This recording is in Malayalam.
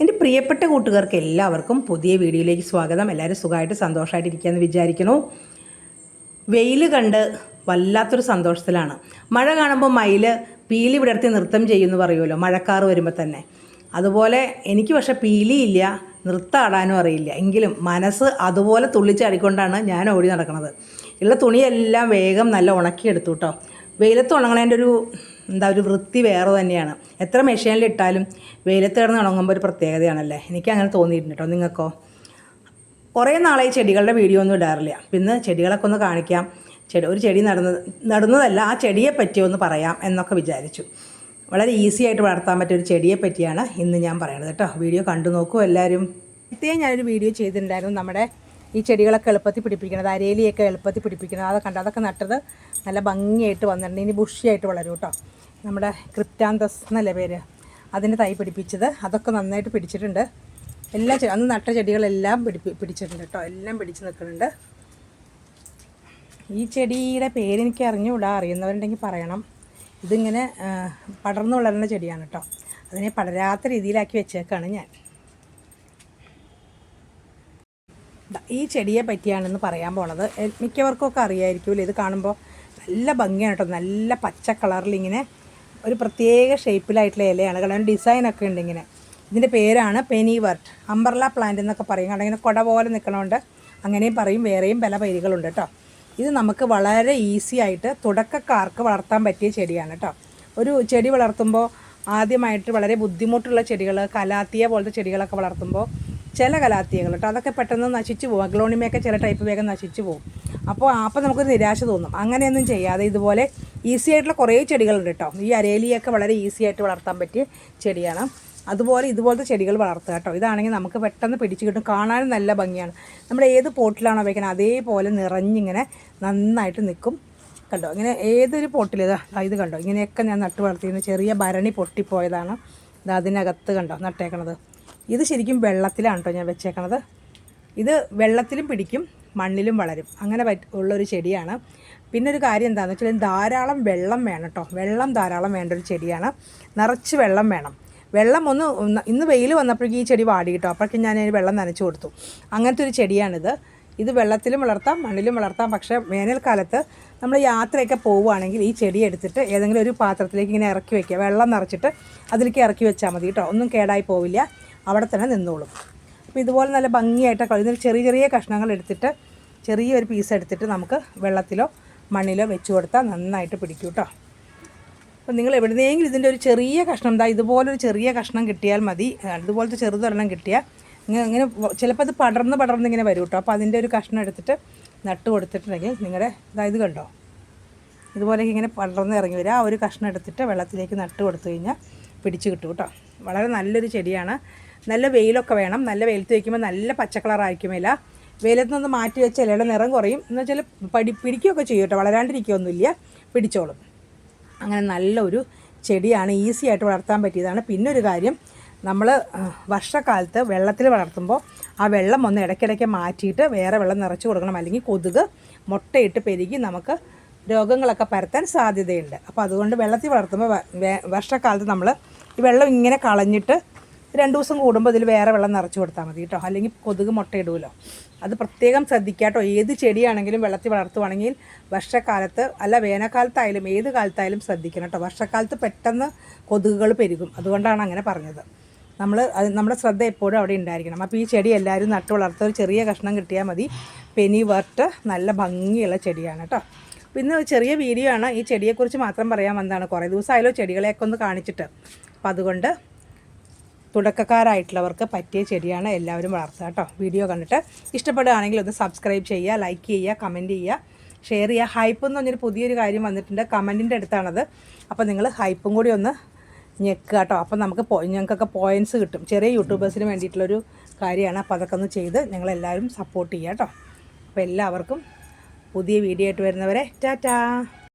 എന്റെ പ്രിയപ്പെട്ട കൂട്ടുകാർക്ക് എല്ലാവർക്കും പുതിയ വീഡിയോയിലേക്ക് സ്വാഗതം. എല്ലാവരും സുഖമായിട്ട് സന്തോഷമായിട്ട് ഇരിക്കുകയെന്ന് വിചാരിക്കുന്നു. വെയിൽ കണ്ട് വല്ലാത്തൊരു സന്തോഷത്തിലാണ്. മഴ കാണുമ്പോൾ മയിൽ പീലി വിടർത്തി നൃത്തം ചെയ്യുമെന്ന് പറയുമല്ലോ മഴക്കാറ് വരുമ്പോൾ തന്നെ. അതുപോലെ എനിക്ക് പക്ഷേ പീലിയില്ല നൃത്തം അറിയില്ല. എങ്കിലും മനസ്സ് അതുപോലെ തുള്ളിച്ചാടിക്കൊണ്ടാണ് ഞാൻ ഓടി നടക്കുന്നത് ഉള്ള തുണിയെല്ലാം വേഗം നല്ല ഉണക്കിയെടുത്തു കേട്ടോ വെയിലത്ത് ഉണങ്ങണേന്റെ ഒരു എന്താ ഒരു വൃത്തി വേറെ തന്നെയാണ്. എത്ര മെഷീനിൽ ഇട്ടാലും വെയിലത്ത് കിടന്ന് ഉണങ്ങുമ്പോൾ ഒരു പ്രത്യേകതയാണല്ലേ? എനിക്ക് അങ്ങനെ തോന്നിയിട്ടുണ്ട് കേട്ടോ നിങ്ങൾക്കോ കുറേ നാളായി ചെടികളുടെ വീഡിയോ ഒന്നും ഇടാറില്ല. പിന്നെ ചെടികളൊക്കെ ഒന്ന് കാണിക്കാം. ചെടി ഒരു ചെടി നടന്നത് നടുന്നതല്ല ആ ചെടിയെ പറ്റി ഒന്ന് പറയാം എന്നൊക്കെ വിചാരിച്ചു. വളരെ ഈസി ആയിട്ട് വളർത്താൻ പറ്റിയ ഒരു ചെടിയെ പറ്റിയാണ് ഇന്ന് ഞാൻ പറയുന്നത് കേട്ടോ വീഡിയോ കണ്ടു നോക്കൂ എല്ലാവരും നേരത്തെ ഞാനൊരു വീഡിയോ ചെയ്തിട്ടുണ്ടായിരുന്നു. നമ്മുടെ ഈ ചെടികളൊക്കെ എളുപ്പത്തിൽ പിടിപ്പിക്കണത് അരേലിയൊക്കെ എളുപ്പത്തിൽ പിടിപ്പിക്കണം അതൊക്കെ കണ്ട് അതൊക്കെ നട്ടത് നല്ല ഭംഗിയായിട്ട് വന്നിട്ടുണ്ട്. ഇനി ബുഷിയായിട്ട് വളരും കേട്ടോ. നമ്മുടെ ക്രിപ്റ്റാന്തസ് എന്നല്ലേ പേര്? അതിന്റെ തൈ പിടിപ്പിച്ചത്. അതൊക്കെ നന്നായിട്ട് പിടിച്ചിട്ടുണ്ട്. എല്ലാ അന്ന് നട്ട ചെടികളെല്ലാം പിടി പിടിച്ചിട്ടുണ്ട് കേട്ടോ. എല്ലാം പിടിച്ച് നിൽക്കുന്നുണ്ട്. ഈ ചെടിയുടെ പേരെനിക്ക് അറിഞ്ഞുകൂടാ. അറിയുന്നവരുണ്ടെങ്കിൽ പറയണം. ഇതിങ്ങനെ പടർന്നു വളരുന്ന ചെടിയാണ് കേട്ടോ. അതിനെ പടരാത്ത രീതിയിലാക്കി വെച്ചേക്കാണ് ഞാൻ. ഈ ചെടിയെ പറ്റിയാണെന്ന് പറയാൻ പോണത്. മിക്കവർക്കൊക്കെ അറിയായിരിക്കുമല്ലോ? ഇത് കാണുമ്പോൾ നല്ല ഭംഗിയാണ് കേട്ടോ നല്ല പച്ച കളറിൽ ഇങ്ങനെ ഒരു പ്രത്യേക ഷേപ്പിലായിട്ടുള്ള ഇലയാണ്. കാരണം ഡിസൈനൊക്കെ ഉണ്ട് ഇങ്ങനെ. ഇതിന്റെ പേരാണ് പെനിവർട്ട്. അംബർല പ്ലാന്റ് എന്നൊക്കെ പറയും. കാരണം ഇങ്ങനെ കുട പോലെ നിൽക്കണോണ്ട് അങ്ങനെയും പറയും. വേറെയും പല പേരുകളുണ്ട് കേട്ടോ ഇത് നമുക്ക് വളരെ ഈസി ആയിട്ട് തുടക്കക്കാർക്ക് വളർത്താൻ പറ്റിയ ചെടിയാണ് കേട്ടോ ഒരു ചെടി വളർത്തുമ്പോൾ ആദ്യമായിട്ട് വളരെ ബുദ്ധിമുട്ടുള്ള ചെടികൾ കലാത്തിയ പോലത്തെ ചെടികളൊക്കെ വളർത്തുമ്പോൾ ചില കലാത്തിയകൾ കേട്ടോ. അതൊക്കെ പെട്ടെന്ന് നശിച്ചു പോകും. അഗ്ലോണിമയൊക്കെ ചില ടൈപ്പ് വേഗം നശിച്ചു പോകും. അപ്പോൾ അപ്പോൾ നമുക്കൊരു നിരാശ തോന്നും. അങ്ങനെയൊന്നും ചെയ്യാതെ ഇതുപോലെ ഈസി ആയിട്ടുള്ള കുറേ ചെടികളുണ്ട് കേട്ടോ. ഈ അരേലിയൊക്കെ വളരെ ഈസി ആയിട്ട് വളർത്താൻ പറ്റിയ ചെടിയാണ്. അതുപോലെ ഇതുപോലത്തെ ചെടികൾ വളർത്തുക കേട്ടോ. ഇതാണെങ്കിൽ നമുക്ക് പെട്ടെന്ന് പിടിച്ച് കിട്ടും. കാണാനും നല്ല ഭംഗിയാണ്. നമ്മൾ ഏത് പോട്ടിലാണോ വയ്ക്കുന്നത് അതേപോലെ നിറഞ്ഞിങ്ങനെ നന്നായിട്ട് നിൽക്കും. കണ്ടോ? ഇങ്ങനെ ഏതൊരു പോട്ടിൽ ഇത് കണ്ടോ? ഇങ്ങനെയൊക്കെ ഞാൻ നട്ടു വളർത്തിയിരുന്ന. ചെറിയ ഭരണി പൊട്ടിപ്പോയതാണ്. ഇത് അതിനകത്ത് കണ്ടോ നട്ടേക്കണത്. ഇത് ശരിക്കും വെള്ളത്തിലാണ് കേട്ടോ ഞാൻ വെച്ചേക്കണത്. ഇത് വെള്ളത്തിലും പിടിക്കും മണ്ണിലും വളരും. അങ്ങനെ ഉള്ളൊരു ചെടിയാണ്. പിന്നെ ഒരു കാര്യം എന്താണെന്ന് വെച്ചാൽ ധാരാളം വെള്ളം വേണം കേട്ടോ. വെള്ളം ധാരാളം വേണ്ട ഒരു ചെടിയാണ്. നിറച്ച് വെള്ളം വേണം. വെള്ളം ഒന്ന് ഇന്ന് വെയിൽ വന്നപ്പോഴേക്കും ഈ ചെടി വാടി കിട്ടും. അപ്പോഴേക്കും ഞാൻ അതിന് വെള്ളം നനച്ച് കൊടുത്തു. അങ്ങനത്തെ ഒരു ചെടിയാണിത്. ഇത് വെള്ളത്തിലും വളർത്താം മണ്ണിലും വളർത്താം. പക്ഷേ വേനൽക്കാലത്ത് നമ്മൾ യാത്രയൊക്കെ പോവുകയാണെങ്കിൽ ഈ ചെടി എടുത്തിട്ട് ഏതെങ്കിലും ഒരു പാത്രത്തിലേക്ക് ഇങ്ങനെ ഇറക്കി വെക്കുക. വെള്ളം നിറച്ചിട്ട് അതിലേക്ക് ഇറക്കി വെച്ചാൽ മതി കേട്ടോ. ഒന്നും കേടായി പോവില്ല. അവിടെ തന്നെ നിന്നോളും. അപ്പോൾ ഇതുപോലെ നല്ല ഭംഗിയായിട്ട് കഴിഞ്ഞ ചെറിയ ചെറിയ കഷ്ണങ്ങൾ എടുത്തിട്ട് ചെറിയൊരു പീസ് എടുത്തിട്ട് നമുക്ക് വെള്ളത്തിലോ മണ്ണിലോ വെച്ച് കൊടുത്താൽ നന്നായിട്ട് പിടിക്കും കേട്ടോ അപ്പോൾ നിങ്ങൾ എവിടുന്നെങ്കിലും ഇതിന്റെ ഒരു ചെറിയ കഷ്ണം എന്താ ഇതുപോലൊരു ചെറിയ കഷ്ണം കിട്ടിയാൽ മതി. ഇതുപോലത്തെ ചെറുതൊരെണ്ണം കിട്ടിയാൽ ഇങ്ങനെ ഇങ്ങനെ ചിലപ്പോൾ അത് പടർന്ന് പടർന്ന് ഇങ്ങനെ വരും കേട്ടോ അപ്പോൾ അതിന്റെ ഒരു കഷ്ണം എടുത്തിട്ട് നട്ട് കൊടുത്തിട്ടുണ്ടെങ്കിൽ നിങ്ങളുടെ ഇതായത് കണ്ടോ? ഇതുപോലെ ഇങ്ങനെ പടർന്ന് ഇറങ്ങി വരിക ആ ഒരു കഷ്ണം എടുത്തിട്ട് വെള്ളത്തിലേക്ക് നട്ട് കൊടുത്തു കഴിഞ്ഞാൽ പിടിച്ച് കിട്ടും കേട്ടോ വളരെ നല്ലൊരു ചെടിയാണ്. നല്ല വെയിലൊക്കെ വേണം. നല്ല വെയിലത്ത് വയ്ക്കുമ്പോൾ നല്ല പച്ച കളറായിരിക്കും ഇല. വെയിലത്ത് നിന്ന് മാറ്റി വെച്ച ഇലയുടെ നിറം കുറയും. എന്ന് വെച്ചാൽ പടി പിടിക്കുകയൊക്കെ ചെയ്യും കേട്ടോ. വളരാണ്ടിരിക്കുകയൊന്നുമില്ല. പിടിച്ചോളും. അങ്ങനെ നല്ലൊരു ചെടിയാണ് ഈസി ആയിട്ട് വളർത്താൻ പറ്റിയതാണ്. പിന്നെ ഒരു കാര്യം നമ്മൾ വർഷക്കാലത്ത് വെള്ളത്തിൽ വളർത്തുമ്പോൾ ആ വെള്ളം ഒന്ന് ഇടയ്ക്കിടയ്ക്ക് മാറ്റിയിട്ട് വേറെ വെള്ളം നിറച്ച് കൊടുക്കണം. അല്ലെങ്കിൽ കൊതുക് മുട്ടയിട്ട് പെരുകി നമുക്ക് രോഗങ്ങളൊക്കെ പരത്താൻ സാധ്യതയുണ്ട്. അപ്പോൾ അതുകൊണ്ട് വെള്ളത്തിൽ വളർത്തുമ്പോൾ വർഷക്കാലത്ത് നമ്മൾ ഈ വെള്ളം ഇങ്ങനെ കളഞ്ഞിട്ട് രണ്ട് ദിവസം കൂടുമ്പോൾ ഇതിൽ വേറെ വെള്ളം നിറച്ച് കൊടുത്താൽ മതി കേട്ടോ. അല്ലെങ്കിൽ കൊതുക് മുട്ടയിടുമല്ലോ അത് പ്രത്യേകം ശ്രദ്ധിക്കുക കേട്ടോ ഏത് ചെടിയാണെങ്കിലും വെള്ളത്തിൽ വളർത്തുവാണെങ്കിൽ വർഷക്കാലത്ത് അല്ല വേനൽക്കാലത്തായാലും ഏത് കാലത്തായാലും ശ്രദ്ധിക്കണം കേട്ടോ. വർഷക്കാലത്ത് പെട്ടെന്ന് കൊതുകുകൾ പെരുകും. അതുകൊണ്ടാണ് അങ്ങനെ പറഞ്ഞത്. നമ്മൾ നമ്മുടെ ശ്രദ്ധ എപ്പോഴും അവിടെ ഉണ്ടായിരിക്കണം. അപ്പോൾ ഈ ചെടി എല്ലാവരും നട്ടു വളർത്ത ഒരു ചെറിയ കഷ്ണം കിട്ടിയാൽ മതി. പെനി നല്ല ഭംഗിയുള്ള ചെടിയാണ് കേട്ടോ. പിന്നെ ഒരു ചെറിയ വീഡിയോ ആണ് ഈ ചെടിയെക്കുറിച്ച് മാത്രം പറയാൻ വന്നതാണ്. കുറേ ദിവസമായാലോ ചെടികളെയൊക്കെ ഒന്ന് കാണിച്ചിട്ട്. അപ്പോൾ അതുകൊണ്ട് തുടക്കക്കാരായിട്ടുള്ളവർക്ക് പറ്റിയ ചെടിയാണ് എല്ലാവരും വളർത്തുക കേട്ടോ. വീഡിയോ കണ്ടിട്ട് ഇഷ്ടപ്പെടുകയാണെങ്കിൽ ഒന്ന് സബ്സ്ക്രൈബ് ചെയ്യുക ലൈക്ക് ചെയ്യുക കമന്റ് ചെയ്യുക ഷെയർ ചെയ്യുക. ഹൈപ്പ് എന്ന് പറഞ്ഞൊരു പുതിയൊരു കാര്യം വന്നിട്ടുണ്ട്. കമന്റിന്റെ അടുത്താണത്. അപ്പോൾ നിങ്ങൾ ഹൈപ്പും കൂടി ഒന്ന് ഞെക്കുക കേട്ടോ. അപ്പം നമുക്ക് ഞങ്ങൾക്കൊക്കെ പോയിന്റ്സ് കിട്ടും. ചെറിയ യൂട്യൂബേഴ്സിന് വേണ്ടിയിട്ടുള്ളൊരു കാര്യമാണ്. അപ്പോൾ അതൊക്കെ ഒന്ന് ചെയ്ത് ഞങ്ങളെല്ലാവരും സപ്പോർട്ട് ചെയ്യുക കേട്ടോ. അപ്പോൾ എല്ലാവർക്കും പുതിയ വീഡിയോ ആയിട്ട് വരുന്നവരെ ടാറ്റാ!